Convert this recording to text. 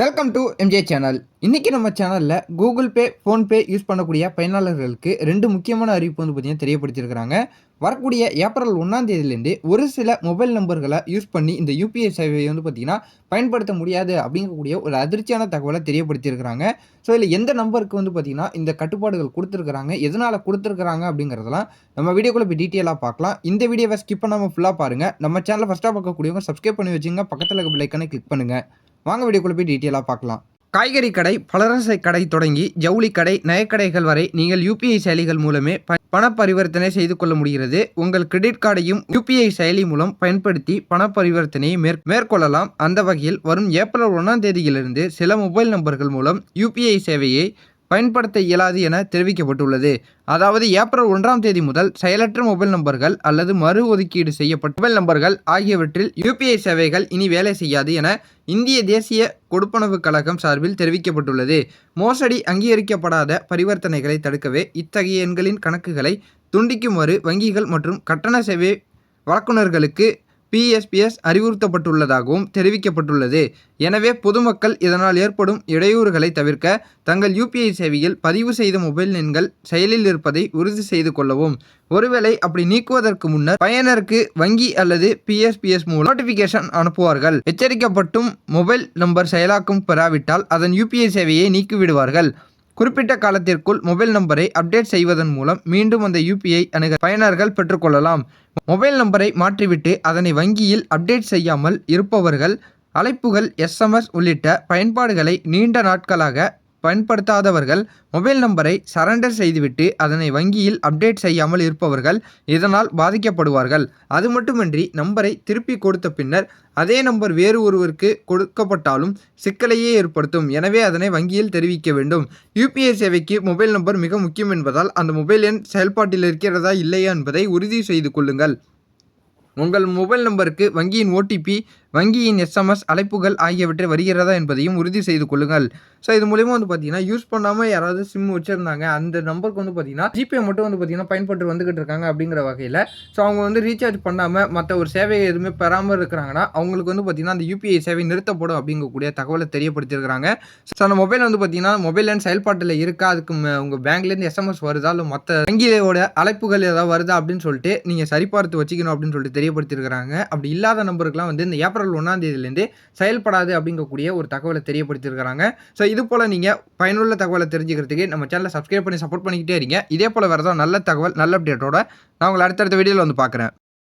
Welcome to MJ channel இன்றைக்கி நம்ம சேனலில் கூகுள் பே ஃபோன்பே யூஸ் பண்ணக்கூடிய பயனாளர்களுக்கு ரெண்டு முக்கியமான அறிவிப்பு வந்து பார்த்திங்கன்னா தெரியப்படுத்தியிருக்கிறாங்க. வரக்கூடிய ஏப்ரல் ஒன்றாம் தேதியிலேருந்து ஒரு சில மொபைல் நம்பர்களை யூஸ் பண்ணி இந்த யூபிஐ சேவையை வந்து பார்த்திங்கன்னா பயன்படுத்த முடியாது அப்படிங்கக்கூடிய ஒரு அதிர்ச்சியான தகவலை தெரியப்படுத்தியிருக்கிறாங்க. ஸோ இதில் எந்த நம்பருக்கு வந்து பார்த்திங்கன்னா இந்த கட்டுப்பாடுகள் கொடுத்துருக்குறாங்க எதனால் கொடுத்துருக்குறாங்க அப்படிங்கிறதெல்லாம் நம்ம வீடியோக்குள்ளே போய் டீட்டெயிலாக பார்க்கலாம். இந்த வீடியோவை ஸ்கிப் பண்ணாமல் ஃபுல்லாக பாருங்கள் நம்ம சேனலை ஃபஸ்ட்டாக பார்க்கக்கூடியவங்க சப்ஸ்கிரைப் பண்ணி வச்சுங்க பக்கத்தில் இருக்க பிள்ளைக்கான கிளிக் பண்ணுங்கள் வாங்க வீடியோக்குள்ளே போய் டீட்டெயிலாக பார்க்கலாம். காய்கறி கடை பலரசை கடை தொடங்கி ஜவுளி கடை நகைக்கடைகள் வரை நீங்கள் யூபிஐ செயலிகள் மூலமே ப- பண பரிவர்த்தனை செய்து கொள்ள முடிகிறது. உங்கள் கிரெடிட் கார்டையும் யூபிஐ செயலி மூலம் பயன்படுத்தி பண பரிவர்த்தனையை மேற் மேற்கொள்ளலாம். அந்த வகையில் வரும் ஏப்ரல் ஒன்றாம் தேதியிலிருந்து சில மொபைல் நம்பர்கள் மூலம் யூபிஐ சேவையை பயன்படுத்த இயலாது என தெரிவிக்கப்பட்டுள்ளது. அதாவது ஏப்ரல் ஒன்றாம் தேதி முதல் செயலற்ற மொபைல் நம்பர்கள் அல்லது மறு ஒதுக்கீடு செய்யப்பட்ட மொபைல் நம்பர்கள் ஆகியவற்றில் யூபிஐ சேவைகள் இனி வேலை செய்யாது என இந்திய தேசிய கொடுப்பனவு கழகம் சார்பில் தெரிவிக்கப்பட்டுள்ளது. மோசடி அங்கீகரிக்கப்படாத பரிவர்த்தனைகளை தடுக்கவே இத்தகைய எண்களின் கணக்குகளை துண்டிக்குமாறு வங்கிகள் மற்றும் கட்டண சேவை வழக்குநர்களுக்கு பிஎஸ்பிஎஸ் அறிவுறுத்தப்பட்டுள்ளதாகவும் தெரிவிக்கப்பட்டுள்ளது. எனவே பொதுமக்கள் இதனால் ஏற்படும் இடையூறுகளை தவிர்க்க தங்கள் யூபிஐ சேவையில் பதிவு செய்த மொபைல் எண்கள் செயலில் இருப்பதை உறுதி செய்து கொள்ளவும். ஒருவேளை அப்படி நீக்குவதற்கு முன்னர் பயனருக்கு வங்கி அல்லது பிஎஸ்பிஎஸ் மூலம் நோட்டிபிகேஷன் அனுப்புவார்கள். எச்சரிக்கப்பட்டும் மொபைல் நம்பர் செயலாக்கம் பெறாவிட்டால் அதன் யூபிஐ சேவையை நீக்கிவிடுவார்கள். குறிப்பிட்ட காலத்திற்குள் மொபைல் நம்பரை அப்டேட் செய்வதன் மூலம் மீண்டும் அந்த யூபிஐ அணுக பயனர்கள் பெற்றுக்கொள்ளலாம். மொபைல் நம்பரை மாற்றிவிட்டு அதனை வங்கியில் அப்டேட் செய்யாமல் இருப்பவர்கள் அழைப்புகள் எஸ்எம்எஸ் உள்ளிட்ட பயன்பாடுகளை நீண்ட நாட்களாக பயன்படுத்தாதவர்கள் மொபைல் நம்பரை சரண்டர் செய்துவிட்டு அதனை வங்கியில் அப்டேட் செய்யாமல் இருப்பவர்கள் இதனால் பாதிக்கப்படுவார்கள். அது மட்டுமின்றி நம்பரை திருப்பி கொடுத்த பின்னர் அதே நம்பர் வேறு ஒருவருக்கு கொடுக்கப்பட்டாலும் சிக்கலையே ஏற்படுத்தும். எனவே அதனை வங்கியில் தெரிவிக்க வேண்டும். யூபிஐ சேவைக்கு மொபைல் நம்பர் மிக முக்கியம் என்பதால் அந்த மொபைல் எண் செயல்பாட்டில் இருக்கிறதா இல்லையா என்பதை உறுதி செய்து கொள்ளுங்கள். உங்கள் மொபைல் நம்பருக்கு வங்கியின் ஓடிபி வங்கியின் எஸ்எம்எஸ் அழைப்புகள் ஆகியவற்றை வருகிறதா என்பதையும் உறுதி செய்து கொள்ளுங்கள். ஸோ இது மூலிமா வந்து பார்த்தீங்கன்னா யூஸ் பண்ணாமல் யாராவது சிம் வச்சுருந்தாங்க அந்த நம்பருக்கு வந்து பார்த்தீங்கன்னா ஜிபே மட்டும் வந்து பார்த்தீங்கன்னா பயன்பட்டு வந்துகிட்டு இருக்காங்க அப்படிங்கிற வகையில் ஸோ அவங்க வந்து ரீசார்ஜ் பண்ணாமல் மற்ற ஒரு சேவையை எதுவுமே பெறாமல் இருக்கிறாங்கன்னா அவங்களுக்கு வந்து பார்த்தீங்கன்னா அந்த யூபிஐ சேவை நிறுத்தப்படும் அப்படிங்கக்கூடிய தகவலை தெரியப்படுத்தியிருக்கிறாங்க. ஸோ அந்த மொபைல் வந்து பார்த்தீங்கன்னா மொபைல் எண் செயல்பாட்டில் இருக்கா? அதுக்கு உங்கள் பேங்க்லேருந்து எஸ்எம்எஸ் வருதா? இல்லை மற்ற வங்கியோட அழைப்புகள் ஏதாவது வருதா? அப்படின்னு சொல்லிட்டு நீங்கள் சரிபார்த்து வச்சுக்கணும் அப்படின்னு சொல்லிட்டு தெரியப்படுத்தியிருக்கிறாங்க. அப்படி இல்லாத நம்பருக்குலாம் வந்து இந்த ஏப்ரல் ஒன்றாம் தேதியிலேருந்து செயல்படாது அப்படிங்கக்கூடிய ஒரு தகவலை தெரியப்படுத்தியிருக்கிறாங்க. ஸோ இது போல் நீங்கள் பயனுள்ள தகவலை தெரிஞ்சுக்கிறதுக்கு நம்ம சேனலை சப்ஸ்கிரைப் பண்ணி சப்போர்ட் பண்ணிக்கிட்டே இருங்க. இதே போல் வேறு ஏதாவது நல்ல தகவல் நல்ல அப்டேட்டோட நான் உங்களை அடுத்தடுத்த வீடியோவில் வந்து பார்க்குறேன்.